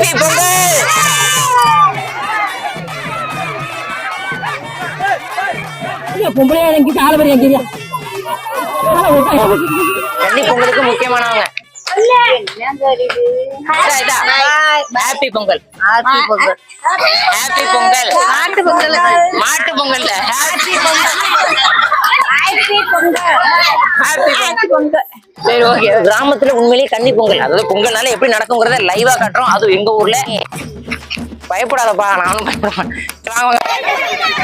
Happy Pongal பொம்பளை எனக்கு ஆளு பேர் எங்க கன்னி பொங்கலுக்கு முக்கியமானவங்க happy Pongal. Happy Pongal. Happy Pongal Mattu Pongal. மாட்டு பொங்கல்ல. Happy happy Pongal happy Pongal. சரி ஓகே கிராமத்துல உண்மையிலேயே கன்னி பொங்கல். அதாவது பொங்கல்னால எப்படி நடக்குங்கிறத லைவா காட்டுறோம். அதுவும் எங்க ஊர்ல. பயப்படாதப்பா நானும் பயப்பட மாட்டேன்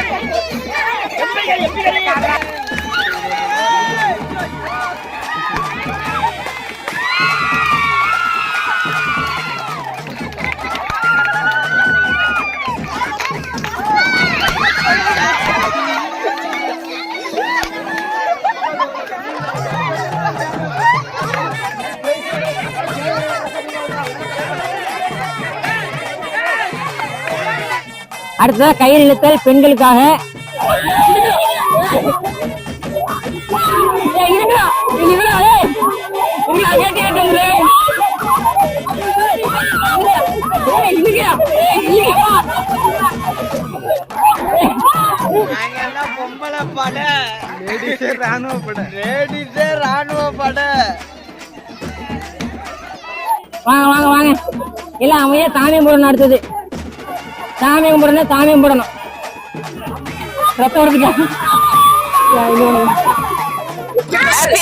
பொம்பளை பட. லேடிஸே ராணுவ பட. லேடிஸே ராணுவ பட. வாங்க வாங்க வாங்க. எல்லாம் அமைதியா சாமி கும்பிடணும் அடுத்தது சாமி கும்பிடணும் சாமி கும்பிடணும் ரத்தம் வருதுக்கா. ஹாப்பி